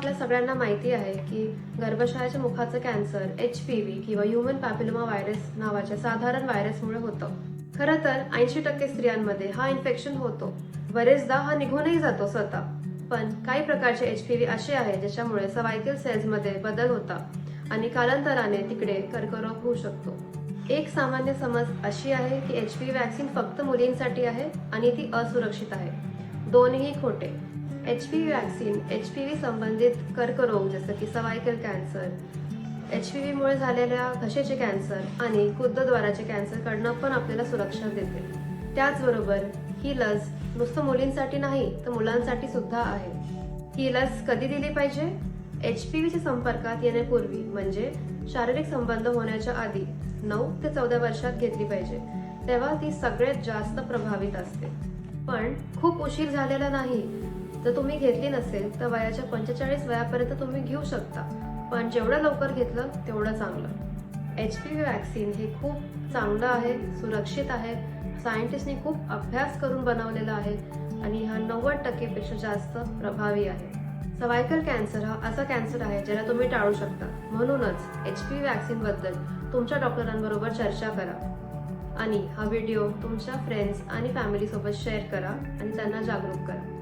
आपल्या सगळ्यांना माहिती आहे की गर्भाशयाच्या मुखाचं कॅन्सर एच पी व्ही किंवा ह्युमन पॅपिलोमा व्हायरस नावाच्या साधारण व्हायरसमुळे होतं. खरं तर ऐंशी टक्के स्त्रियांमध्ये हा इन्फेक्शन होतो. बरेचदा हा निघूनही जातो स्वतः. पण काही प्रकारचे एच पी व्ही असे आहे ज्याच्यामुळे सवायकल सेल्समध्ये बदल होता आणि कालांतराने तिकडे कर्करोग होऊ शकतो. एक सामान्य समज अशी आहे की एच पी व्हॅक्सिन वॅक्सिन फक्त मुलींसाठी आहे आणि ती असुरक्षित आहे. दोनही खोटे. H P V vaccine H P V संबंधित कर्करोग जसं की सवायकल कॅन्सर एच पी व्हीमुळे झालेल्या घशाचे कॅन्सर आणि गुद्दद्वाराचे कॅन्सरकडनं पण आपल्याला सुरक्षा देते. त्याचबरोबर ही लस नुसतं मुलींसाठी नाही तर मुलांसाठी सुद्धा आहे. ही लस कधी दिली पाहिजे? एच पी व्हीच्या संपर्कात येण्यापूर्वी म्हणजे शारीरिक संबंध होण्याच्या आधी नऊ ते चौदा वर्षात घेतली पाहिजे. तेव्हा ती सगळ्यात जास्त प्रभावित असते. पण खूप उशीर झालेला नाही. जर तुम्ही घेतली नसेल तर वयाच्या पंचेचाळीस वयापर्यंत तुम्ही घेऊ शकता. पण जेवढं लवकर घेतलं तेवढं चांगलं. एच पी व्ही वॅक्सिन हे खूप चांगलं आहे सुरक्षित आहे. सायंटिस्टने खूप अभ्यास करून बनवलेला आहे आणि हा नव्वद टक्केपेक्षा जास्त प्रभावी आहे. सर्वायकल कॅन्सर हा असा कॅन्सर आहे ज्याला तुम्ही टाळू शकता. म्हणूनच एच पी व्हॅक्सिन वॅक्सिनबद्दल तुमच्या डॉक्टरांबरोबर चर्चा करा. आणि हा व्हिडिओ तुमच्या फ्रेंड्स आणि फॅमिलीसोबत शेअर करा आणि त्यांना जागरूक करा.